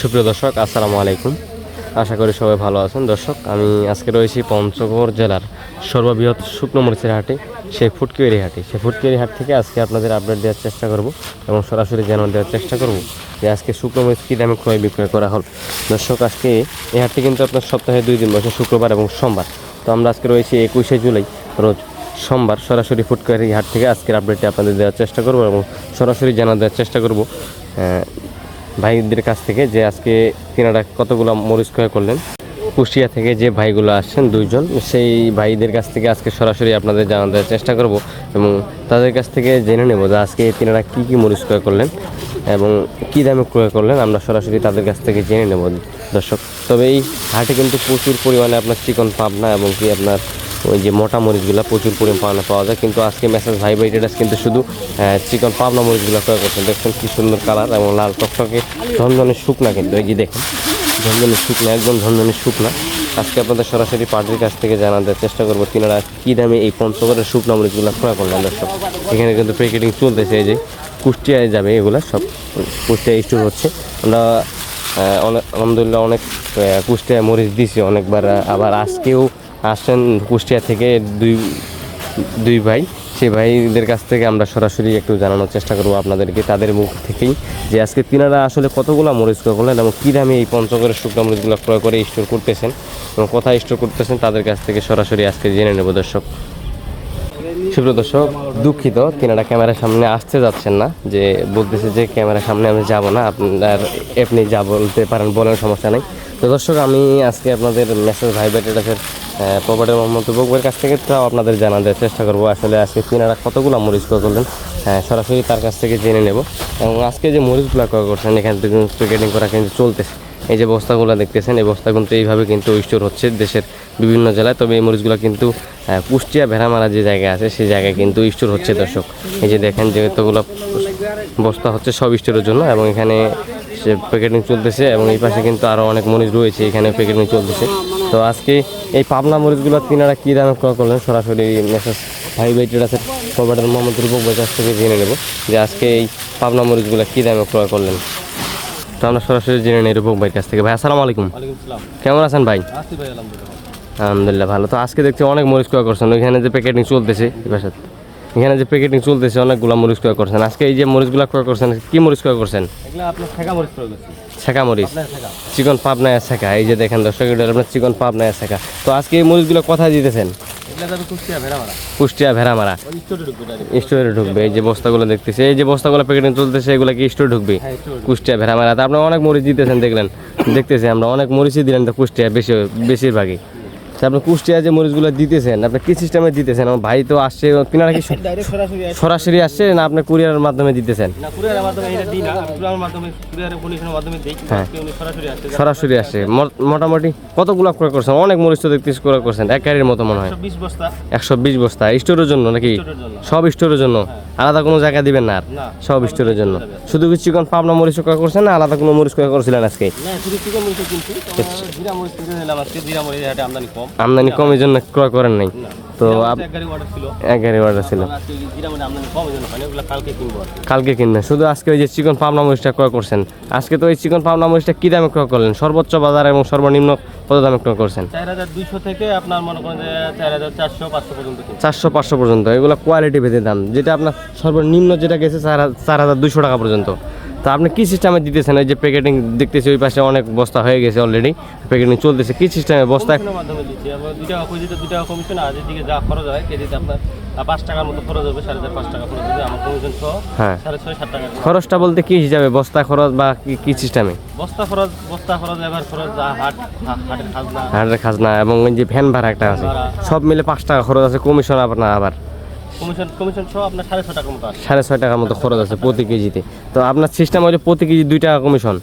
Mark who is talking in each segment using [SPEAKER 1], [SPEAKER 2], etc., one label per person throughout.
[SPEAKER 1] সুপ্রিয় দর্শক, আসসালামু আলাইকুম। আশা করি সবাই ভালো আছেন। দর্শক, আমি আজকে রয়েছি পঞ্চগড় জেলার সর্ববৃহৎ শুকনো মরিচের হাটে, সেই ফুটকিওয়ারি হাটে। সেই ফুটকিওয়ারি হাট থেকে আজকে আপনাদের আপডেট দেওয়ার চেষ্টা করব এবং সরাসরি জানানো দেওয়ার চেষ্টা করব যে আজকে শুকনো মরিচ কী দামে ক্রয় বিক্রয় করা হল। দর্শক, আজকে এই হাটটি কিন্তু আপনার সপ্তাহে দুই দিন বসে শুক্রবার এবং সোমবার। তো আমরা আজকে রয়েছি একুশে জুলাই, রোজ সোমবার সরাসরি ফুটকারি হাট থেকে আজকের আপডেটটি আপনাদের দেওয়ার চেষ্টা করব এবং সরাসরি জানা দেওয়ার চেষ্টা করব। ভাইদের কাছ থেকে যে আজকে তিনারা কতগুলো মরিচ ক্রয় করলেন? কুষ্টিয়া থেকে যে ভাইগুলো আসছেন দুইজন, সেই ভাইদের কাছ থেকে আজকে সরাসরি আপনাদের জানা দেওয়ার চেষ্টা করব এবং তাদের কাছ থেকে জেনে নেব যে আজকে তিনারা কী কী মরিচ ক্রয় করলেন এবং কী দামে ক্রয় করলেন, আমরা সরাসরি তাদের কাছ থেকে জেনে নেব। দর্শক, তবে এই হাটে কিন্তু প্রচুর পরিমাণে আপনার চিকন পাবনা এবং কি আপনার ওই যে মোটা মরিচগুলো প্রচুর পরিমাণে পাওয়া যায়। কিন্তু আজকে মেসেজ ভাই ভাই ট্রেডার্স কিন্তু শুধু চিকন পাবনা মরিচগুলো ক্রয় করছেন। দেখছেন কি সুন্দর কালার এবং লাল টকটকে ঝনঝনে শুকনা কিন্তু। এই যে দেখেন ঝনঝনে শুকনা একদম ঝনঝনে শুকনা। আজকে আপনাদের সরাসরি পার্টির কাছ থেকে জানা দেওয়ার চেষ্টা করব তিনারা কী দামে এই পঞ্চগড়ের শুকনা মরিচগুলো ক্রয় করলেন দর্শক। এখানে কিন্তু প্যাকেটিং চলতেছে এই যে কুষ্টিয়ায় যাবে এগুলো সব কুষ্টিয়ায় স্টোর হচ্ছে। আমরা অনেক আলহামদুলিল্লাহ অনেক আহ, কুষ্টিয়ায় মরিচ দিছি অনেকবার আবার আজকেও আসছেন কুষ্টিয়া থেকে দুই দুই ভাই। সেই ভাইদের কাছ থেকে আমরা সরাসরি একটু জানানোর চেষ্টা করব আপনাদেরকে, তাদের মুখ থেকেই, যে আজকে তিনারা আসলে কতগুলো মরিচ ক্রয় করলেন এবং কী দামে এই পঞ্চগড়ের শুকনো মরিচগুলো ক্রয় করে স্টোর করতেছেন এবং কোথায় স্টোর করতেছেন, তাদের কাছ থেকে সরাসরি আজকে জেনে নেব দর্শক। সুপ্রিয় দর্শক, দুঃখিত, তিনারা ক্যামেরার সামনে আসতে যাচ্ছেন না, যে বলতেছে যে ক্যামেরার সামনে আমি যাব না, আপনার আপনি যা বলতে পারেন বলেন সমস্যা নেই। তো দর্শক, আমি আজকে আপনাদের মেসেজ ভাই বেটেডাসের প্রপার্টি মোহাম্মদ বকবের কাছ থেকে তাও আপনাদের জানা দেওয়ার চেষ্টা করব। আসলে আজকে তিনারা কতগুলো মরিচ ক্রয় করলেন হ্যাঁ, সরাসরি তার কাছ থেকে জেনে নেব। এবং আজকে যে মরিচগুলো ক্রয় করছেন এখান থেকে প্যাকেটিং করা কিন্তু চলতেছে। এই যে বস্তাগুলো দেখতেছেন এই বস্তা কিন্তু এইভাবে কিন্তু স্টোর হচ্ছে দেশের বিভিন্ন জেলায়। তবে এই মরিচগুলো কিন্তু কুষ্টিয়া ভেড়ামারা যে জায়গা আছে সেই জায়গায় কিন্তু স্টোর হচ্ছে দর্শক। এই যে দেখেন যে এতগুলো বস্তা হচ্ছে সব স্টোরের জন্য। এবং এখানে সে প্যাকেটিং চলতেছে এবং এই পাশে কিন্তু আরও অনেক মরিচ রয়েছে এখানে প্যাকেটিং চলতেছে। তো আজকে এই পাবনা মরিচগুলো তিনারা কী দামে ক্রয় করলেন? সরাসরি মেসেজ ভাই ভাই আছে প্রোভাইডার মোহাম্মদ রূপক বাজার থেকে জেনে নেব যে আজকে এই পাবনা মরিচগুলো কী দামে ক্রয় করলেন। তো আমরা সরাসরি জেনে নিই রূপক ভাইয়ের কাছ থেকে। ভাই আসসালামু আলাইকুম। কেমন আছেন ভাই?
[SPEAKER 2] আলহামদুলিল্লাহ
[SPEAKER 1] ভালো। তো আজকে দেখছি অনেক মরিচ ক্রয় করছেন। ওইখানে যে প্যাকেটিং চলতেছে এবার এখানে যে প্যাকেটিং চলতেছে অনেকগুলো মরিচ ক্রয় করছেন। আজকে এই যে মরিচগুলো ক্রয় করছেন কি মরিচ ক্রয় করছেন?
[SPEAKER 2] আপনার
[SPEAKER 1] ছেঁকা মরিচ
[SPEAKER 2] আপনার
[SPEAKER 1] চিকন পাবনায় শেখা এই যে দেখেন দর্শক এটা আপনার চিকন পাবনায় শেখা তো আজকে এই মরিচগুলো কোথায় দিতেছেন?
[SPEAKER 2] কুষ্টিয়া ভেড়া মারা
[SPEAKER 1] ভেড়ামারা।
[SPEAKER 2] স্টোরে ঢুকবে
[SPEAKER 1] ঢুকবে। এই যে বস্তাগুলো দেখতেছে এই যে বস্তাগুলো প্যাকেটিং চলতেছে এগুলো কি স্টোরে ঢুকবে?
[SPEAKER 2] হ্যাঁ স্টোরে
[SPEAKER 1] কুষ্টিয়া ভেড়ামারাতে আপনি অনেক মরিচ দিতেছেন দেখলেন। দেখতেছি আমরা অনেক মরিচই দিলেন তো কুষ্টিয়া বেশি বেশিরভাগই। তা আপনি কুষ্টিয়া যে মরিচগুলো দিতেছেন আপনি কি সিস্টেমে দিতেছেন? আমার ভাই তো আসছে কিনারা কি
[SPEAKER 2] সরাসরি
[SPEAKER 1] আসছে। না আপনি কুরিয়ারের মাধ্যমে দিতেছেন?
[SPEAKER 2] না কুরিয়ারের মাধ্যমে এটা দিই না আমি কুরিয়ারের মাধ্যমে কুরিয়ারের কন্ডিশনের মাধ্যমে দেই
[SPEAKER 1] হ্যাঁ।
[SPEAKER 2] সরাসরি আসছে।
[SPEAKER 1] মোটামুটি কতগুলো ক্রয় করছেন? অনেক মরিচ তো দেখতেছি ক্রয় করছেন। এক গাড়ির মতো মনে হয়। একশো বিশ বস্তা। স্টোরের জন্য নাকি? সব স্টোরের জন্য? আলাদা কোনো জায়গা দিবেন না আর। সব স্টোরের জন্য। শুধু কি চিকন পাবনা মরিচ ক্রয় করছেন না আলাদা কোনো মরিচ ক্রয় করছিলেন আজকে?
[SPEAKER 2] আমদানি কম।
[SPEAKER 1] এই জন্য ক্রয় করেন নাই। তো
[SPEAKER 2] এক গাড়ি অর্ডার ছিল। কালকে
[SPEAKER 1] কিনবেন শুধু আজকে ওই যে চিকন পাবনা মরিচটা ক্রয় করছেন। আজকে তো ওই চিকন পাবনা মরিচটা কী দামে ক্রয় করলেন? সর্বোচ্চ বাজার এবং সর্বনিম্ন কত দামে ক্রয় করছেন?
[SPEAKER 2] চার হাজার দুইশো থেকে আপনার মনে করেন যে চার হাজার চারশো পাঁচশো পর্যন্ত
[SPEAKER 1] চারশো পাঁচশো পর্যন্ত এগুলো কোয়ালিটি ভেদে দাম যেটা আপনার সর্বনিম্ন যেটা গেছে চার চার হাজার দুশো টাকা পর্যন্ত। তা আপনি কি সিস্টেমে দিতেছেন? এই যে প্যাকেটিং দেখতেছি ওই পাশে অনেক বস্তা হয়ে গেছে অলরেডি প্যাকেটিং চলতেছে। কি সিস্টেমে
[SPEAKER 2] কমিশনের মাধ্যমে দিচ্ছি। টাকা কমিশন আর যেদিকে যা খরচ হয় কেজিতে আপনার পাঁচ টাকার মতো খরচ হবে সাড়ে চার পাঁচ টাকা খরচ হবে আমার সহ
[SPEAKER 1] হ্যাঁ।
[SPEAKER 2] সাড়ে ছয় সাত টাকা
[SPEAKER 1] খরচটা বলতে কি হিসাবে? বস্তা খরচ বা কি কি সিস্টেমে
[SPEAKER 2] বস্তা খরচ বস্তা খরচ এবার খরচ যা হাট হাটের খাজনা।
[SPEAKER 1] হাটের খাজনা এবং যে ভ্যান ভাড়া একটা আছে। সব মিলে পাঁচ টাকা খরচ আছে কমিশন আপনার আবার।
[SPEAKER 2] কমিশন কমিশন সহ আপনার সাড়ে ছয় টাকার মতো
[SPEAKER 1] সাড়ে ছয় টাকার মতো খরচ আছে প্রতি কেজিতে। তো আপনার সিস্টেম হচ্ছে প্রতি কেজি দুই টাকা কমিশন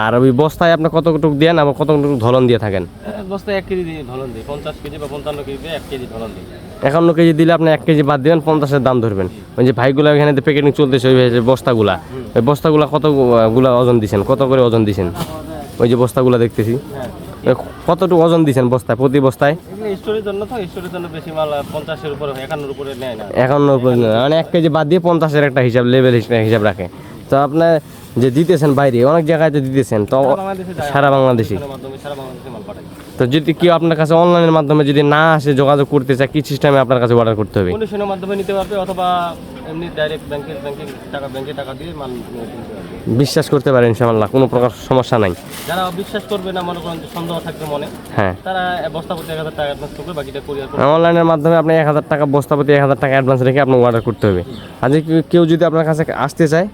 [SPEAKER 1] আর ওই বস্তায় আপনি কতটুকু দেন আবার কতটুকু ধলন দিয়ে থাকেন?
[SPEAKER 2] বস্তায় এক কেজি ধরন দিই পঞ্চাশ কেজি বা পঞ্চান্ন কেজি দিয়ে এক কেজি ধরন দিই।
[SPEAKER 1] একান্ন কেজি দিলে আপনি এক কেজি বাদ দিবেন পঞ্চাশের দাম ধরবেন। ওই যে ভাইগুলো এখানে প্যাকেটিং চলতেছে ওই যে বস্তাগুলা ওই বস্তাগুলা কতগুলা ওজন দিছেন? কত করে ওজন দিছেন? ওই যে বস্তাগুলা দেখতেছি।
[SPEAKER 2] হ্যাঁ।
[SPEAKER 1] কতটুকু ওজন দিছেন বস্তায় প্রতি বস্তায়?
[SPEAKER 2] এগুলো স্টোরের জন্য তো স্টোরের জন্য বেশি মাল পঞ্চাশের উপরে একান্নর উপরে নেয় না।
[SPEAKER 1] একান্ন মানে এক কেজি বাদ দিয়ে পঞ্চাশের একটা হিসাব লেভেল হিসাব রাখে। তো আপনার যে দিতেছেন বাইরে অনেক জায়গায় তো দিতেছেন তো
[SPEAKER 2] সারা বাংলাদেশে
[SPEAKER 1] তো যদি কেউ আপনার কাছে অনলাইনের মাধ্যমে যদি না আসে যোগাযোগ করতে চায় কি সিস্টেমে আপনার কাছে অর্ডার করতে হবে?
[SPEAKER 2] কন্ডিশনের মাধ্যমে নিতে পারবে অথবা এমনি ডাইরেক্ট ব্যাংকে ব্যাংকে টাকা ব্যাংকে টাকা দিয়ে মাল নিয়ে কিনতে পারবে।
[SPEAKER 1] বিশ্বাস করতে পারেন ইনশাআল্লাহ কোনো প্রকার সমস্যা নাই।
[SPEAKER 2] যারা বিশ্বাস করবে না মনে করেন সন্দেহ থাকবে মনে
[SPEAKER 1] হ্যাঁ।
[SPEAKER 2] তারা বস্তা প্রতি এক হাজার টাকা অ্যাডভান্স করবে বাকিটা কুরিয়ার করবে।
[SPEAKER 1] অনলাইনের মাধ্যমে আপনি এক হাজার টাকা বস্তাপতি এক হাজার টাকা অ্যাডভান্স রেখে আপনাকে অর্ডার করতে হবে। আর কেউ- কেউ যদি আপনার কাছে আসতে চায়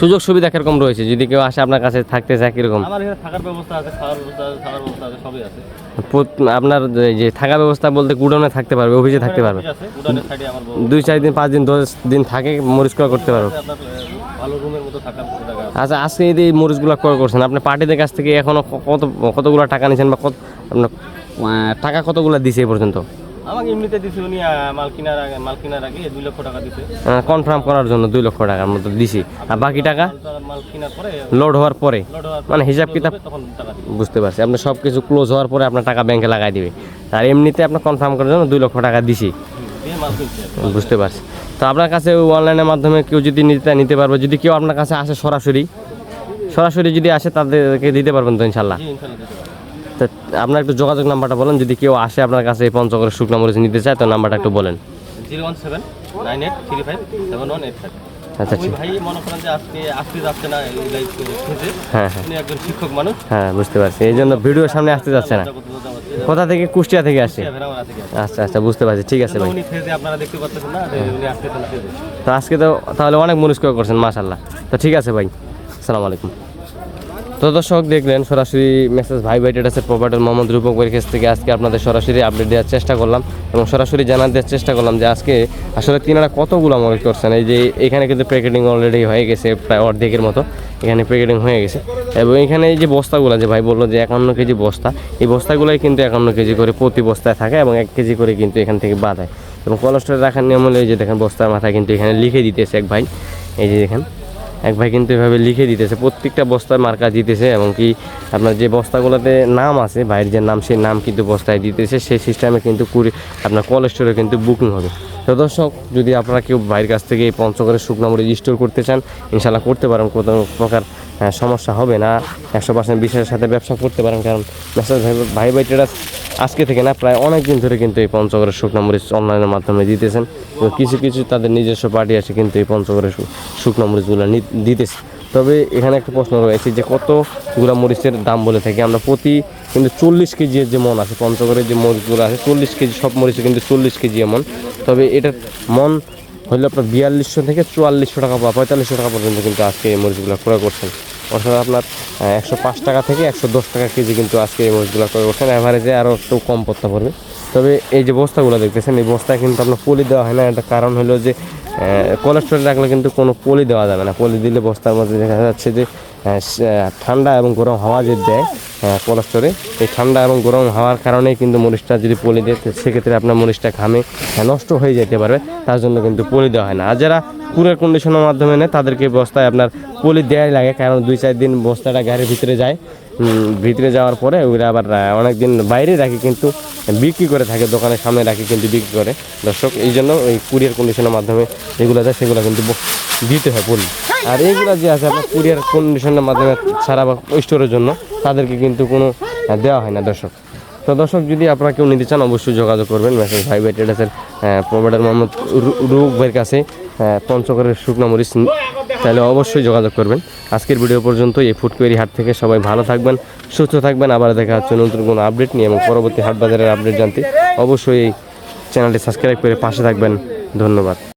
[SPEAKER 1] সুযোগ সুবিধা কীরকম রয়েছে? যদি কেউ আসে আপনার কাছে থাকতে চায় কীরকম?
[SPEAKER 2] আমার এখানে থাকার ব্যবস্থা আছে খাওয়ার ব্যবস্থা আছে থাকার ব্যবস্থা আছে সবই আছে।
[SPEAKER 1] আপনার যে- থাকা ব্যবস্থা বলতে গুডাউনে থাকতে পারবে অফিসে থাকতে পারবে। দুই চার দিন পাঁচ দিন দশ দিন থাকে মরিচ ক্রয় করতে পারবে। আচ্ছা আজকে এই যে এই মরিচগুলো ক্রয় করছেন আপনি পার্টিদের কাছ থেকে এখনও কত কতগুলো টাকা নিয়েছেন বা কত আপনার টাকা কতগুলো দিছে এই পর্যন্ত?
[SPEAKER 2] আমাকে এমনিতে দিছে উনি মাল কেনার আগে মাল কেনার আগে দুই লক্ষ টাকা দিছে।
[SPEAKER 1] কনফার্ম করার জন্য দুই লক্ষ টাকার মতো দিছি। আর বাকি টাকা?
[SPEAKER 2] মাল- কেনার পরে
[SPEAKER 1] লোড হওয়ার পরে। মানে হিসাব কিতাব বুঝতে পারছি। আপনি সব কিছু ক্লোজ হওয়ার পরে আপনার টাকা ব্যাংকে লাগাই দিবে। আর এমনিতে আপনার কনফার্ম করার জন্য দুই লক্ষ টাকা দিছি। বুঝতে পারছি। তো আপনার কাছে অনলাইনের মাধ্যমে কেউ যদি নিতে নিতে পারবে যদি কেউ আপনার কাছে আসে সরাসরি সরাসরি যদি আসে তাদেরকে দিতে পারবেন তো ইনশাল্লাহ? তো আপনার একটু যোগাযোগ নাম্বারটা বলেন যদি কেউ আসে আপনার কাছে এই পঞ্চগড়ের শুকনো মরিচ নিতে চায় তো নাম্বারটা একটু বলেন।
[SPEAKER 2] Zero one seven nine eight three five seven one eight. Five
[SPEAKER 1] আচ্ছা
[SPEAKER 2] ভাই মনে করেন যে আজকে আসতে যাচ্ছে না এই লাইফ খেতে
[SPEAKER 1] হ্যাঁ হ্যাঁ।
[SPEAKER 2] একজন শিক্ষক মানুষ।
[SPEAKER 1] হ্যাঁ বুঝতে পারছি। এই জন্য ভিডিওর সামনে আসতে যাচ্ছে না। কোথা থেকে? কুষ্টিয়া থেকে আসে। আচ্ছা আচ্ছা বুঝতে পারছি। ঠিক আছে ভাই।
[SPEAKER 2] আপনারা দেখতে পাচ্ছেন না
[SPEAKER 1] তো আজকে তো তাহলে অনেক ক্রয় করছেন মাশাল্লাহ তো ঠিক আছে ভাই আসসালামু আলাইকুম। তো দর্শক দেখলেন, সরাসরি মেসেজ ভাই ভাই টেটাসের প্রপার্টার মোহাম্মদ রূপক ভাইয়ের কাছ থেকে। আজকে আপনাদের সরাসরি আপডেট দেওয়ার চেষ্টা করলাম এবং সরাসরি জানার দেওয়ার চেষ্টা করলাম যে আজকে আসলে তিনারা কতগুলো মরিচ করছেন। এই যে এখানে কিন্তু প্যাকেটিং অলরেডি হয়ে গেছে প্রায় অর্ধেকের মতো। এখানে প্যাকেটিং হয়ে গেছে। এবং এখানে এই যে বস্তাগুলো, যে ভাই বলল যে একান্ন কেজি বস্তা, এই বস্তাগুলোই কিন্তু একান্ন কেজি করে প্রতি বস্তায় থাকে এবং এক কেজি করে কিন্তু এখান থেকে বাঁধায়। এবং কলেস্ট্রল রাখার নিয়ম হলো এই যে দেখেন, বস্তার মাথায় কিন্তু এখানে লিখে দিতেছে এক ভাই। এই যে দেখেন। এক ভাই কিন্তু এভাবে লিখে দিতেছে, প্রত্যেকটা বস্তায় মার্কা দিতেছে এবং কি আপনার যে বস্তাগুলোতে নাম আছে, ভাইয়ের যে নাম সেই নাম কিন্তু বস্তায় দিতেছে, সেই সিস্টেমে কিন্তু কুড়ি আপনার কল স্টোরে কিন্তু বুকিং হবে। তো দর্শক, যদি আপনারা কেউ ভাইয়ের কাছ থেকে এই পঞ্চগড়ের মুড়ি স্টোর করতে চান ইনশাল্লাহ করতে পারেন, কোনো প্রকার সমস্যা হবে না। একশো পার্সেন্ট বিশ্বাসের সাথে ব্যবসা করতে পারেন, কারণ মেসাজ ভাই ভাই ট্রেডার্স আজকে থেকে না প্রায় অনেক দিন ধরে কিন্তু এই পঞ্চগড়ের শুকনো মরিচ অনলাইনের মাধ্যমে দিতেছেন। এবং কিছু কিছু তাদের নিজস্ব পার্টি আছে কিন্তু এই পঞ্চগড়ের শুকনো মরিচগুলো দিতেছে। তবে এখানে একটা প্রশ্ন রয়েছে যে কত কতগুলো মরিচের দাম বলে থাকি আমরা? প্রতি কিন্তু চল্লিশ কেজির যে মন আছে, পঞ্চগড়ের যে মরিচগুলো আছে, চল্লিশ কেজি সব মরিচে কিন্তু চল্লিশ কেজি এমন। তবে এটার মন হলো আপনার বিয়াল্লিশশো থেকে চুয়াল্লিশশো টাকা বা পঁয়তাল্লিশশো টাকা পর্যন্ত কিন্তু আজকে এই মরিচগুলো ক্রয় করছেন। অর্থাৎ আপনার একশো পাঁচ টাকা থেকে একশো দশ টাকা কেজি কিন্তু আজকে এই মরিচগুলো ক্রয় করছেন অ্যাভারেজে আরও একটু কম পড়তে পারবে। তবে এই যে বস্তাগুলো দেখতেছেন, এই বস্তায় কিন্তু আপনার পলি দেওয়া হয় না। একটা কারণ হলো যে কোলেস্ট্রল রাখলে কিন্তু কোনো পলি দেওয়া যাবে না। পলি দিলে বস্তার মধ্যে দেখা যাচ্ছে যে ঠান্ডা এবং গরম হাওয়া যে দেয় কোলেস্ট্রলে এই ঠান্ডা এবং গরম হাওয়ার কারণেই কিন্তু মরিচটা যদি পলি দেয় সেক্ষেত্রে আপনার মরিচটা ঘামে নষ্ট হয়ে যেতে পারবে। তার জন্য কিন্তু পলি দেওয়া হয় না। আর যারা কুরের কন্ডিশনের মাধ্যমে নেয় তাদেরকে বস্তায় আপনার পলি দেওয়াই লাগে, কারণ দুই চার দিন বস্তাটা গাড়ির ভিতরে যায়। ভিতরে যাওয়ার পরে ওগুলো আবার অনেক দিন বাইরে রাখি কিন্তু বিক্রি করে থাকে, দোকানের সামনে রাখি কিন্তু বিক্রি করে। দর্শক, এই জন্য ওই কুরিয়ার কন্ডিশনের মাধ্যমে যেগুলো যায় সেগুলো কিন্তু দিতে হয় পলি। আর এইগুলো যে আছে আপনার কুরিয়ার কন্ডিশনের মাধ্যমে ছাড়া বা স্টোরের জন্য, তাদেরকে কিন্তু কোনো দেওয়া হয় না দর্শক। তো দর্শক, যদি আপনারা কেউ নিতে চান, অবশ্যই যোগাযোগ করবেন। মেসেজ ভাই ভাই প্রোভাইডার মোহাম্মদ রুক ভাইয়ের কাছে। পঞ্চগড়ের শুকনো মরিচ তাহলে অবশ্যই যোগাযোগ করবেন। আজকের ভিডিও পর্যন্ত এই ফুটকুয়েরি হাট থেকে সবাই ভালো থাকবেন, সুস্থ থাকবেন। আবার দেখা হচ্ছে নতুন কোনো আপডেট নিয়ে এবং পরবর্তী হাট বাজারের আপডেট জানতে অবশ্যই এই চ্যানেলটি সাবস্ক্রাইব করে পাশে থাকবেন। ধন্যবাদ।